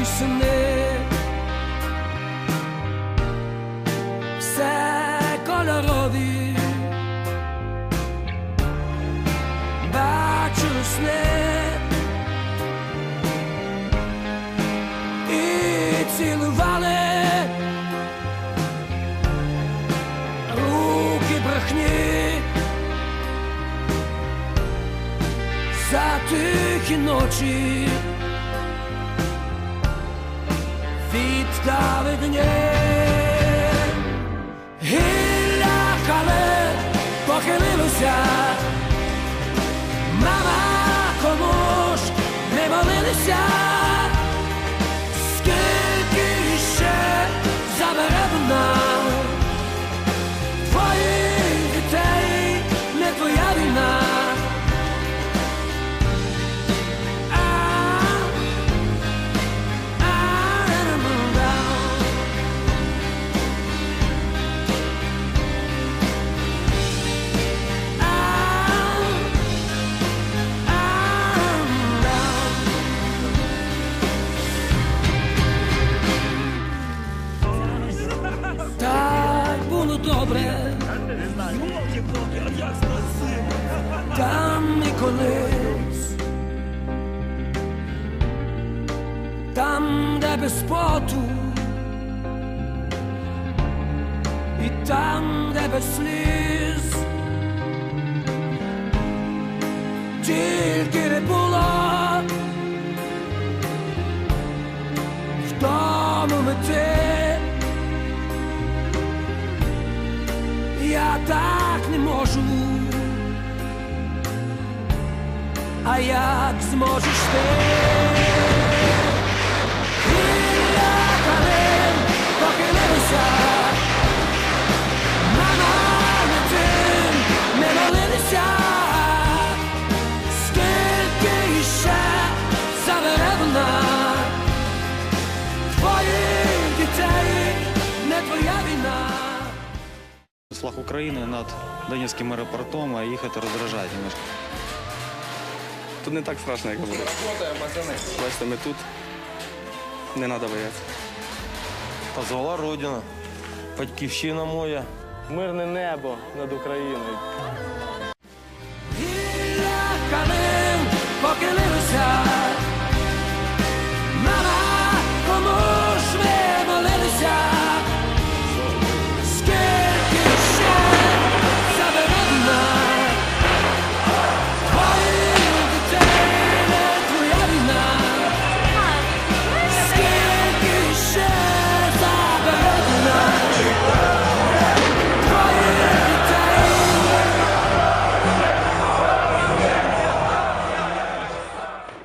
й все кольорові, бачили сни цілували руки брехні за тихі ночі. Віддали дні гілля хали похилилося, мама кому ж не молилися, miércoles Tam, kde bez potu I tam, kde bez А як зможеш ти? Гілля калин похилилися, мама не молилися, скільки іще забере вона дітей, не твоя війна. Флаг України над Донецьким аеропортом, а їхати роздражає немножко. Тут не так страшно, як було. Бачите, ми тут. Не треба боятися. Позвала Родина, батьківщина моя. Мирне небо над Україною.